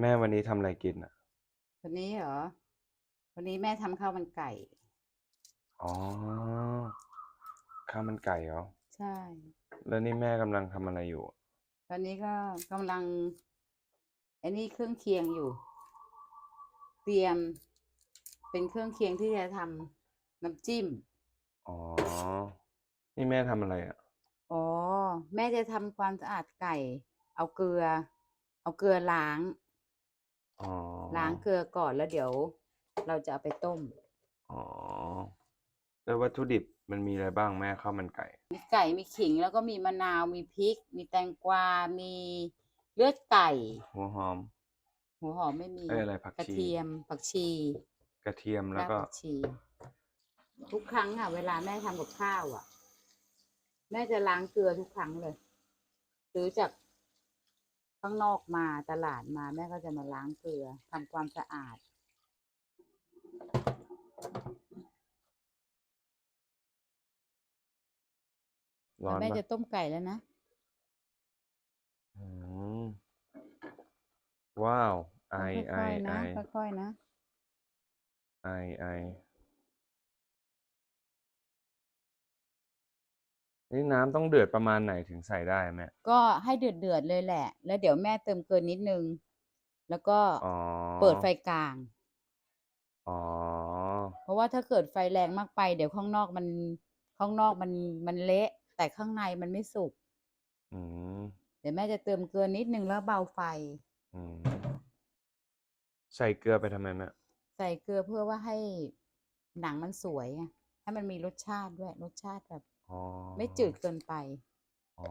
แม่วันนี้ทำอะไรกินอะ วันนี้เหรอ วันนี้แม่ทำข้าวมันไก่ อ๋อ ข้าวมันไก่เหรอ ใช่ แล้วนี่แม่กำลังทำอะไรอยู่ตอนนี้ก็กำลังไอ้นี่เครื่องเคียงอยู่ เตรียมเป็นเครื่องเคียงที่จะทำน้ำจิ้ม อ๋อ นี่แม่ทำอะไรอะ อ๋อ แม่จะทำความสะอาดไก่ เอาเกลือ เอาเกลือล้าง อ๋อล้างเกลือก่อนแล้วเดี๋ยว เราจะเอาไปต้ม อ๋อแล้ววัตถุดิบมันมีอะไรบ้างแม่ข้าวมันไก่ มีไก่มีขิงแล้วก็มีมะนาวมีพริก มีแตงกวา มีเลือดไก่ หัวหอม หัวหอมไม่มีเอ้ยอะไรผักกระชีเทียมผักชีกระเทียมแล้วรากก็ผักชี ทุกครั้งอะ เวลาแม่ทำกับข้าวอะ แม่จะล้างเกลือทุกครั้งเลย ซื้อจาก ข้างนอกมาตลาดมาแม่ก็จะมาล้างเกลือทำความสะอาด ร้อนแม่ปะจะต้มไก่แล้วนะ อืมว้าว ไอ ไอ ค่อยๆไอ นะค่อยๆนะ ไอ ไอ นี่น้ำต้องเดือดประมาณไหนถึงใส่ได้แม่ก็ให้เดือดเดือดๆเลยแหละ แล้วเดี๋ยวแม่เติมเกลือนิดนึง แล้วก็อ๋อเปิดไฟกลาง อ๋อเพราะว่าถ้าเกิดไฟแรงมากไป เดี๋ยวข้างนอกมันข้างนอกมันมันเละ แต่ข้างในมันไม่สุก อืมเดี๋ยวแม่จะเติมเกลือนิดนึงแล้วเบาไฟ อืมใส่เกลือไปทำไมแม่ใส่เกลือเพื่อว่าให้หนังมันสวยไงให้มันมีรสชาติด้วยรสชาติแบบ อ๋อไม่จืดเกินไป อ๋อ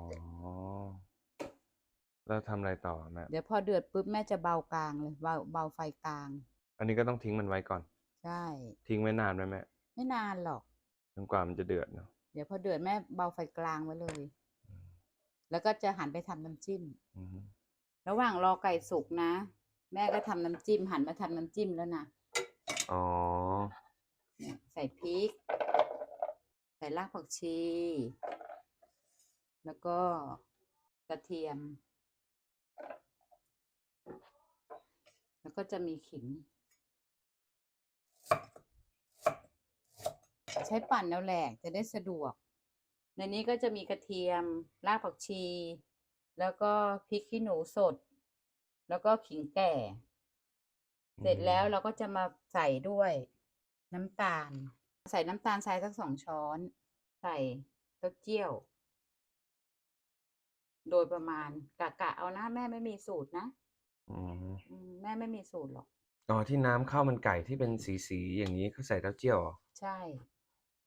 แล้วทำอะไรต่อแม่เดี๋ยวพอเดือดปุ๊บแม่จะเบากลางเลยเบาเบาไฟกลาง อันนี้ก็ต้องทิ้งมันไว้ก่อน ใช่ ทิ้งไว้นานไหมแม่ไม่นานหรอกจนกว่ามันจะเดือดเนาะเดี๋ยวพอเดือดแม่เบาไฟกลางไว้เลย แล้วก็จะหันไปทำน้ำจิ้ม อืมระหว่างรอไก่สุกนะ แม่ก็ทำน้ำจิ้มหันมาทำน้ำจิ้มแล้วนะอ๋อ เนี่ยใส่พริกใส่ รากผักชี แล้วก็กระเทียม แล้วก็จะมีขิง ใช้ปั่นแล้วแหลกจะได้สะดวก ในนี้ก็จะมีกระเทียม รากผักชี แล้วก็พริกขี้หนูสด แล้วก็ขิงแก่ เสร็จแล้วเราก็จะมาใส่ด้วยน้ำตาล ใส่น้ำตาลทรายสักสองช้อน ใส่เต้าเจี้ยว โดยประมาณกะกะเอานะแม่ไม่มีสูตรนะอืมอืมแม่ไม่มีสูตรหรอก อ๋อที่น้ำข้าวมันไก่ที่เป็นสีสีๆอย่างนี้เขาใส่เต้าเจี้ยวเหรอใช่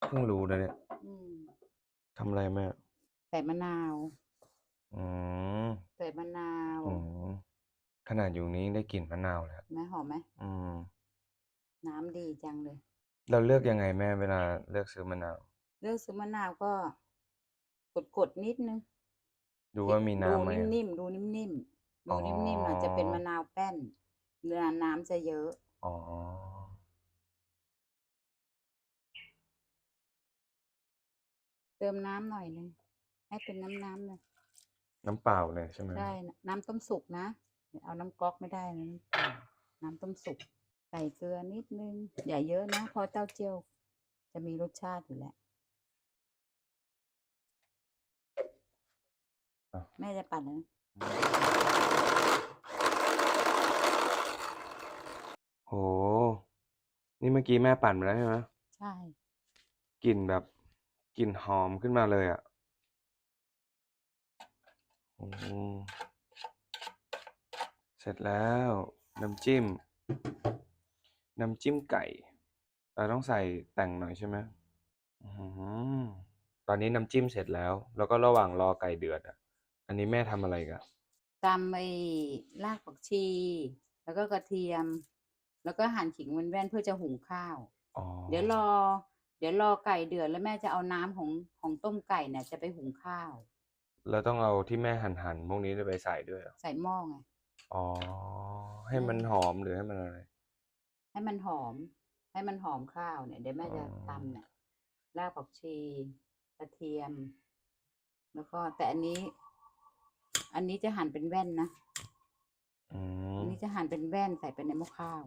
เพิ่งรู้นะเนี่ยอืมทำอะไรแม่ใส่มะนาว อืมใส่มะนาวอืมขนาดอยู่นี้ได้กลิ่นมะนาวแล้วแม่หอมไหมอืม น้ำดีจังเลย เราเลือกยังไงแม่เวลาเลือกซื้อมะนาวเลือกซื้อมะนาวก็กดกดๆนิดนึงดูว่ามีน้ำไหมดูนิ่มๆดูนิ่มๆดูนิ่มๆอาจจะเป็นมะนาวแป้นเนื้อน้ำจะเยอะ อ๋อ เติมน้ำหน่อยนึงให้เป็นน้ำน้ำเลยน้ำเปล่าเลยใช่ไหมได้นะน้ำต้มสุกนะเดี๋ยวเอาน้ำก๊อกไม่ได้นะน้ำเปล่าน้ำต้มสุก ใส่เกลือนิดนึง อย่าเยอะนะเพราะเต้าเจี้ยว จะมีรสชาติอยู่แล้วอะแม่จะปั่นนะโห นี่เมื่อกี้แม่ปั่นมาแล้วใช่ไหมใช่กลิ่นแบบกลิ่นหอมขึ้นมาเลยอะโอ้เสร็จแล้ว น้ำจิ้ม น้ำจิ้มไก่ เราต้องใส่แต่งหน่อยใช่ไหมอื้อหือตอนนี้น้ำจิ้มเสร็จแล้ว แล้วก็ระหว่างรอไก่เดือดอะ อันนี้แม่ทำอะไรกันตำไอ้รากผักชี แล้วก็กระเทียม แล้วก็หั่นขิงแว่นๆเพื่อจะหุงข้าวอ๋อเดี๋ยวรอ เดี๋ยวรอไก่เดือดแล้วแม่จะเอาน้ำของของต้มไก่เนี่ยจะไปหุงข้าว แล้วต้องเอาที่แม่หั่นหั่นๆพวกนี้ไปใส่ด้วยเหรอใส่หม้อไง อ๋อ ให้มันหอมหรือให้มันอะไร ให้มันหอม ให้มันหอมข้าวเนี่ยเดี๋ยวแม่จะอ๋อตำเนี่ยรากผักชีกระเทียม แล้วก็แต่อันนี้ อันนี้จะหั่นเป็นแว่นนะอือัมนนี้จะหั่นเป็นแว่นใส่ไปในหม้อข้าว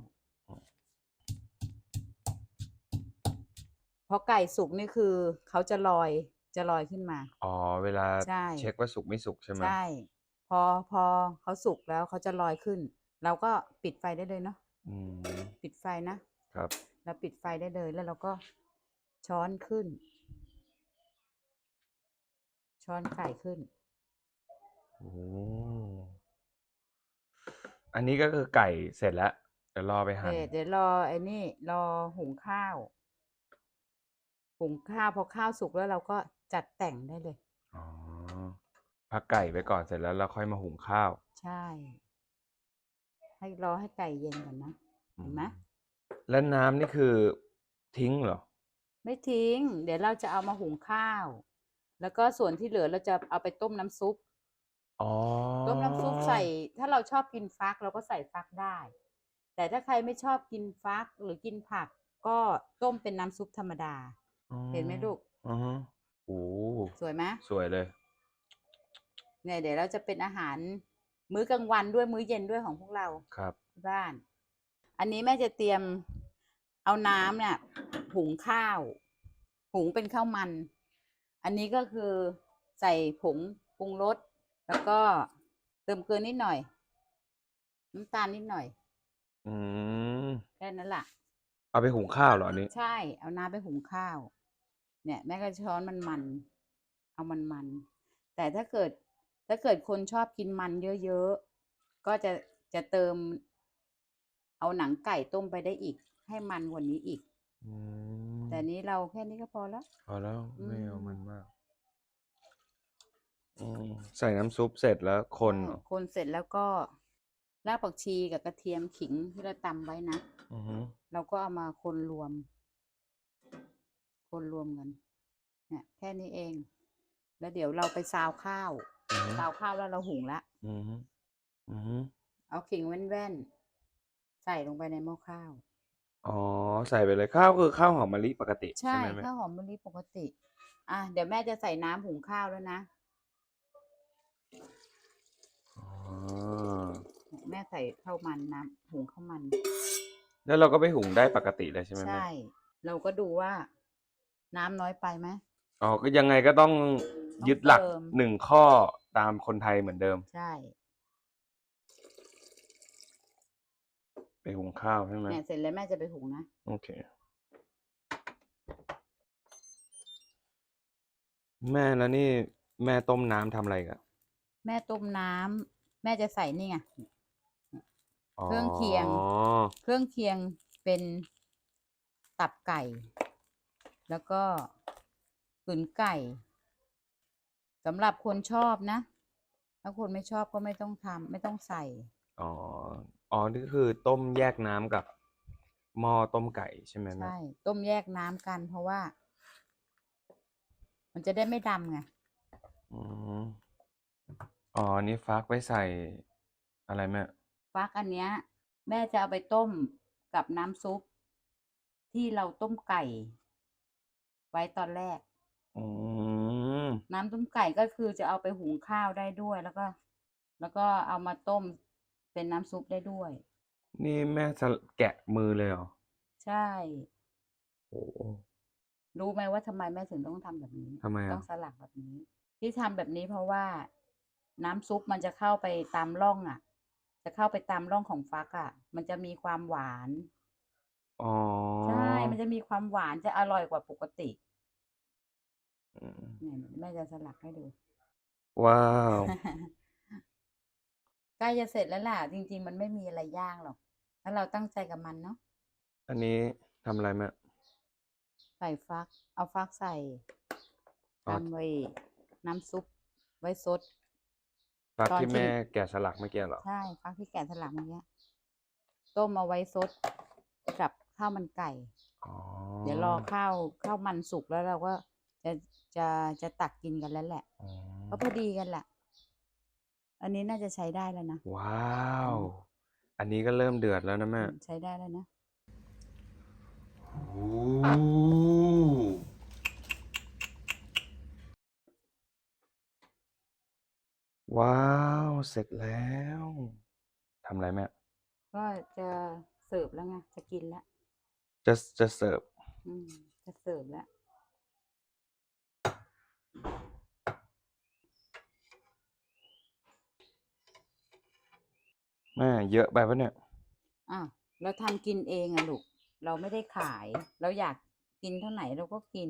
พอไก่สุกนี่คือเขาจะลอยจะลอยขึ้นมา อ๋อ เวลาใช่เช็คว่าสุกไม่สุกใช่ไหมใช่ พอพอเขาสุกแล้วเขาจะลอยขึ้น เราก็ปิดไฟได้เลยเนาะ อืมปิดไฟนะครับ เราปิดไฟได้เลยแล้วเราก็ช้อนขึ้น ช้อนไก่ขึ้น โอ้อันนี้ก็คือไก่เสร็จแล้ว เดี๋ยวรอไปหั่นเดี๋ยวเดี๋ยวรอไอ้นี่ รอหุงข้าว หุงข้าวพอข้าวสุกแล้วเราก็จัดแต่งได้เลย อ๋อพักไก่ไปก่อนเสร็จแล้วเราค่อยมาหุงข้าว ใช่ ให้รอให้ไก่เย็นก่อนนะ เห็นไหมอืแล้วน้ำนี่คือทิ้งเหรอ ไม่ทิ้ง เดี๋ยวเราจะเอามาหุงข้าว แล้วก็ส่วนที่เหลือเราจะเอาไปต้มน้ำซุป อ๋อต้มน้ำซุปใส่ ถ้าเราชอบกินฟักเราก็ใส่ฟักได้ แต่ถ้าใครไม่ชอบกินฟักหรือกินผัก ก็ต้มเป็นน้ำซุปธรรมดาเห็นไหมลูก อือฮึโอ้สวยไหมสวยเลย เนี่ยเดี๋ยวเราจะเป็นอาหาร มื้อกลางวันด้วยมื้อเย็นด้วยของพวกเราครับที่บ้าน อันนี้แม่จะเตรียมเอาน้ำเนี่ยหุงข้าว หุงเป็นข้าวมัน อันนี้ก็คือใส่ผงปรุงรสแล้วก็เติมเกลือนิดหน่อย น้ำตาลนิดหน่อย อืมแค่นั้นแหละเอาไปหุงข้าวเหรออันนี้ ใช่ เอาน้ำไปหุงข้าว เนี่ย แม่ก็ช้อนมันมันๆเอามันมันๆแต่ถ้าเกิด ถ้าเกิดคนชอบกินมันเยอะๆ ก็จะจะเติม เอาหนังไก่ต้มไปได้อีก ให้มันกว่านี้อีก อืมแต่นี้เราแค่นี้ก็พอแล้ว พอแล้วไม่เอาอืมมันมากอืมใส่น้ำซุปเสร็จแล้วคนเหรอคนเสร็จแล้วก็รากผักชีกับกระเทียมขิงที่เราตำไว้นะ อือฮึเราก็เอามาคนรวม คนรวมกันเนี่ยแค่นี้เอง แล้วเดี๋ยวเราไปซาวข้าว อือฮึซาวข้าวแล้วเราหุงละ อือฮึอือฮึเอาขิงแว่นๆ ใส่ลงไปในหม้อข้าว อ๋อ ใส่ไปเลยข้าวคือข้าวหอมมะลิปกติใช่ใช่ไหมแม่ข้าวหอมมะลิปกติ อะเดี๋ยวแม่จะใส่น้ำหุงข้าวแล้วนะ อ๋อแม่ใส่ข้าวมันน้ำหุงข้าวมัน แล้วเราก็ไปหุงได้ปกติเลยใช่ไหมแม่ใช่ เราก็ดูว่า น้ำน้อยไปไหม อ๋อก็ยังไงก็ต้องต้องยึดหลักเติม หนึ่งข้อ ตามคนไทยเหมือนเดิม ใช่ไปหุงข้าวใช่ไหมเนี่ยเสร็จแล้วแม่จะไปหุงนะ โอเค แม่แล้วนี่แม่ต้มน้ำทำอะไรกันแม่ต้มน้ำแม่จะใส่นี่ไง เครื่องเคียง อ๋อเครื่องเคียงเป็นตับไก่ แล้วก็ตุ๋นไก่ สำหรับคนชอบนะ ถ้าคนไม่ชอบก็ไม่ต้องทำไม่ต้องใส่ อ๋อ อ๋อ นี่คือต้มแยกน้ำกับหม้อต้มไก่ใช่ไหมแม่ใช่ ต้มแยกน้ำกัน เพราะว่า มันจะได้ไม่ดำไง อืมอ๋อ นี่ฟักไว้ใส่อะไรแม่ ฟักอันเนี้ย แม่จะเอาไปต้มกับน้ำซุป ที่เราต้มไก่ ไว้ตอนแรก อืม น้ำต้มไก่ก็คือจะเอาไปหุงข้าวได้ด้วย แล้วก็ แล้วก็เอามาต้มเป็นน้ำซุปได้ด้วย นี่แม่จะแกะมือเลยเหรอใช่ โอ้รู้ไหมว่าทำไมแม่ถึงต้องทำแบบนี้ทำไมต้ออะงสลักแบบนี้ ที่ทำแบบนี้เพราะว่าน้ำซุปมันจะเข้าไปตามร่องอะ จะเข้าไปตามร่องของฟักอะ มันจะมีความหวาน อ๋อใช่ มันจะมีความหวานจะอร่อยกว่าปกติอืม เนี่ยแม่จะสลักให้ดู ว้าว ใกล้จะเสร็จแล้วล่ะ จริง ๆ มันไม่มีอะไรยากหรอก ถ้าเราตั้งใจกับมันเนาะ อันนี้ทำอะไรแม่ใส่ฟัก เอาฟักใส่อ๋อตำไว้น้ำซุป ไว้ซดฟักตอนที่ที่แม่แกะสลักเมื่อกี้เหรอ ใช่ ฟักที่แกะสลักเมื่อกี้ ต้มเอาไว้ซดกับข้าวมันไก่อ๋อเดี๋ยวรอข้าวข้าวมันสุกแล้วเราก็จะ จะจะตักกินกันแล้วแหละอ๋อก็พอดีกันแหละอันนี้น่าจะใช้ได้แล้วนะว้าว อันนี้ก็เริ่มเดือดแล้วนะแม่อืมใช้ได้แล้วนะโอ้ว้าว เสร็จแล้วทำอะไรแม่ก็จะเสิร์ฟแล้วไงจะกินแล้วจะจะเสิร์ฟอืมจะเสิร์ฟแล้ว แม่เยอะไปปะเนี่ย อ้าวเราทำกินเองอะลูก เราไม่ได้ขาย เราอยากกินเท่าไหร่เราก็กิน